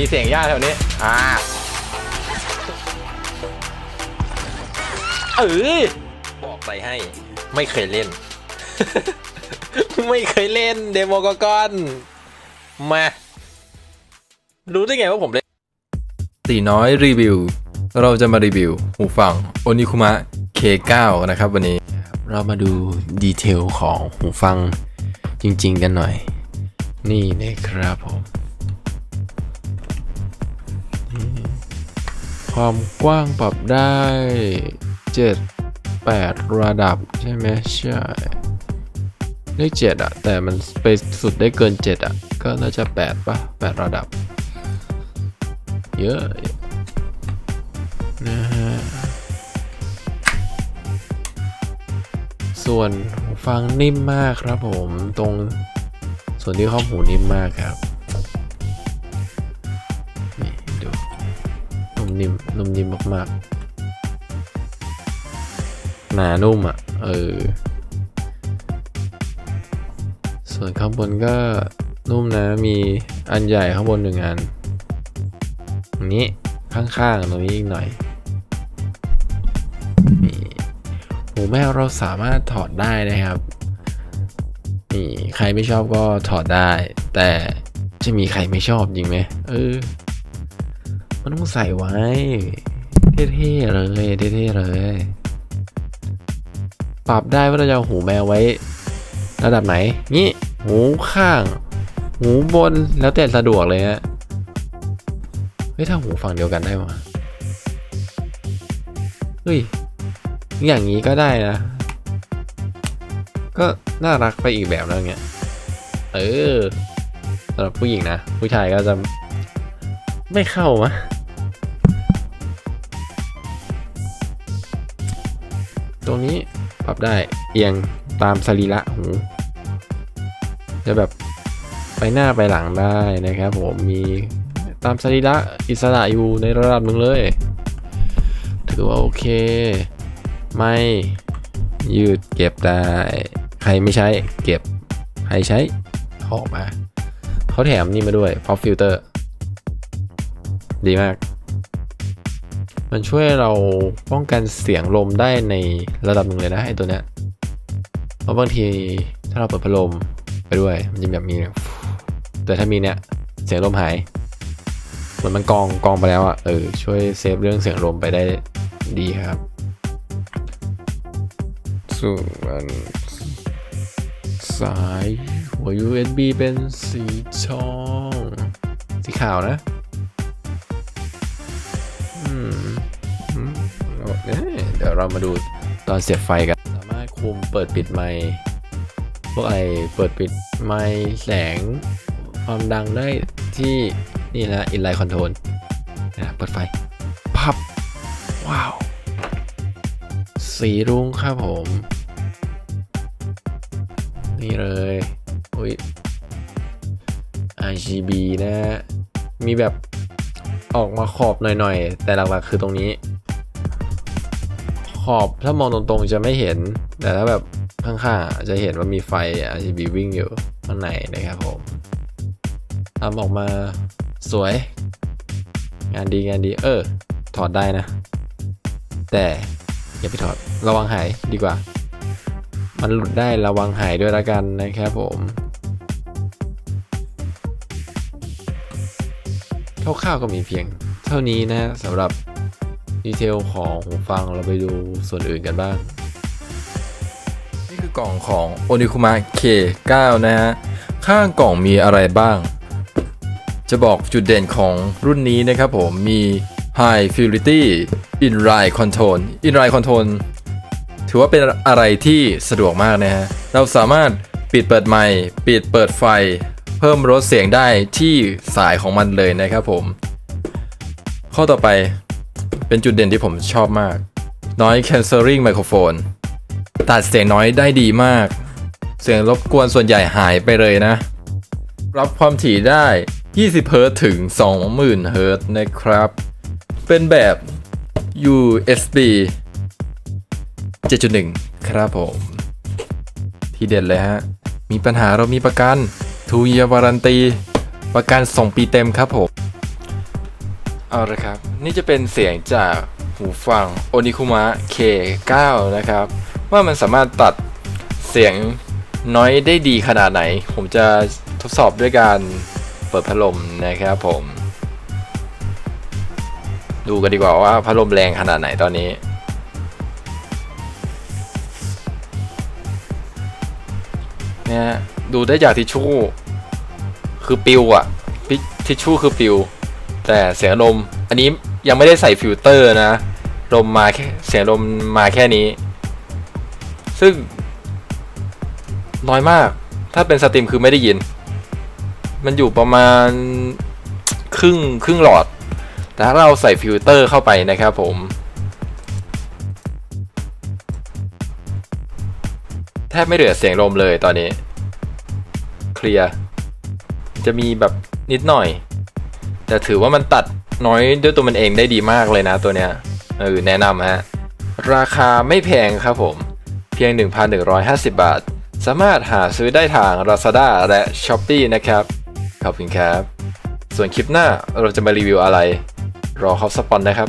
มีเสียงย่าแถวนี้ อ่า เอ้ยบอกไปให้ ไม่เคยเล่น ไม่เคยเล่นเดโมกกอน มา รู้ได้ไงว่าผมเล่นตีน้อยรีวิว เราจะมารีวิว หูฟังโอนิคุมะ K9 นะครับวันนี้ เรามาดูดีเทลของหูฟังจริง ๆ กันหน่อย นี่นะครับผม ความกว้างปรับได้ 7 8 ระดับใช่ไหมใช่เลข7อะแต่มันไปสุดได้เกิน 7อะก็น่าจะ 8ป่ะ8 ระดับ เยอะนะฮะส่วนฟังนิ่มมากครับผมตรงส่วนที่ข้อมหูนิ่มมากครับ นุ่มนิ่มนุ่มนิ่มมากๆ หนานุ่มอะ เออ ส่วนข้างบนก็นุ่มนะ มีอันใหญ่ข้างบนหนึ่งอันตรงนี้ข้างๆตรงนี้อีกหน่อยนี่หูแมวเราสามารถถอดได้นะครับนี่ใครไม่ชอบก็ถอดได้ แต่จะมีใครไม่ชอบจริงไหมเออ มันต้องใส่ไว้ เท่ๆเลยเท่ๆเลย ปรับได้ว่าเราจะหูแมวไว้ ระดับไหนนี่หูข้าง หูบนแล้วแต่สะดวกเลยฮะเฮ้ยถ้าหูฝั่งเดียวกันได้ไหมเฮ้ย อย่างนี้ก็ได้นะ ก็น่ารักไปอีกแบบแล้วเงี้ย เออสำหรับผู้หญิงนะ ผู้ชายก็จะไม่เข้ามะ ตรงนี้ปรับได้เอียงตามสรีระหู จะแบบไปหน้าไปหลังได้นะครับผมมีตามสรีระอิสระอยู่ในระดับหนึ่งเลย ถือว่าโอเค ไม่ยืดเก็บได้ ใครไม่ใช้เก็บ ใครใช้ออกมาเขาแถมนี่มาด้วย pop filter ดีมาก มันช่วยเราป้องกันเสียงลมได้ในระดับหนึ่งเลยนะไอตัวเนี้ยเพราะบางทีถ้าเราเปิดพัดลมไปด้วย มันจะแบบมี แต่ถ้ามีเนี้ยเสียงลมหายเหมือนมันกองกองไปแล้วอะ่ะเออช่วยเซฟเรื่องเสียงลมไปได้ดีครับส่วนสายหัว USB เป็นสีทอง สีขาวนะ เดี๋ยวเรามาดูตอนเสียบไฟกัน สามารถคุมเปิดปิดไมค์พวกอะไรเปิดปิดไมค์แสง ความดังได้ที่นี่นะ inline control นะเปิดไฟพับ ว้าว สีรุ้งครับผม นี่เลยอุ้ย RGB นะ มีแบบออกมาขอบหน่อยๆ แต่หลักๆคือตรงนี้ อบถ้ามองตรงๆจะไม่เห็น แต่ถ้าแบบข้างๆอะจะเห็นว่ามีไฟ RGB วิ่งอยู่ข้างในนะครับผมทำออกมาสวย งานดีงานดีเออ ถอดได้นะ แต่อย่าไปถอดระวังหายดีกว่า มันหลุดได้ระวังหายด้วยละกันนะครับผมคร่าวๆก็มีเพียง เท่านี้นะสำหรับ ดีเทลของหูฟังเราไปดูส่วนอื่นกันบ้าง นี่คือกล่องของ Onikuma K9 นะฮะ ข้างกล่องมีอะไรบ้าง จะบอกจุดเด่นของรุ่นนี้นะครับผมมี High Fidelity Inline Control Inline Control ถือว่าเป็นอะไรที่สะดวกมากนะฮะ เราสามารถปิดเปิดไมค์ปิดเปิดไฟ เพิ่มลดเสียงได้ที่สายของมันเลยนะครับผม ข้อต่อไป เป็นจุดเด่นที่ผมชอบมาก Noise Cancelling Microphone ตัดเสียงน้อยได้ดีมาก เสียงรบกวนส่วนใหญ่หายไปเลยนะ รับความถี่ได้ 20 h z ถึง 20,000 h z นะครับ เป็นแบบ USB 7.1 ครับผม ที่เด็ดเลยฮะ มีปัญหาเรามีประกันทูเยียวารันตี ประกัน2ปีเต็มครับผม เอาละครับ นี่จะเป็นเสียงจากหูฟัง Onikuma K9 นะครับ ว่ามันสามารถตัดเสียงน้อยได้ดีขนาดไหน ผมจะทดสอบด้วยการเปิดพัดลมนะครับผม ดูกันดีกว่าว่าพัดลมแรงขนาดไหนตอนนี้เนี่ยดูได้จากทิชชู่ คือปิวอะทิชชู่คือปิว แต่เสียงลมอันนี้ยังไม่ได้ใส่ฟิลเตอร์นะ ลมมาแค่เสียงลมมาแค่นี้ ซึ่ง น้อยมาก ถ้าเป็นสตรีมคือไม่ได้ยิน มันอยู่ประมาณครึ่งครึ่งหลอด แต่ถ้าเราใส่ฟิลเตอร์เข้าไปนะครับผม แทบไม่เหลือเสียงลมเลยตอนนี้ เคลียร์ จะมีแบบนิดหน่อย แต่ถือว่ามันตัดน้อยด้วยตัวมันเองได้ดีมากเลยนะตัวเนี้ยเออแนะนำฮะ ราคาไม่แพงครับผม เพียง 1,150 บาท สามารถหาซื้อได้ทาง Lazada และ Shopee นะครับ ขอบคุณครับ ส่วนคลิปหน้าเราจะมารีวิวอะไร รอเขาสปอนนะครับ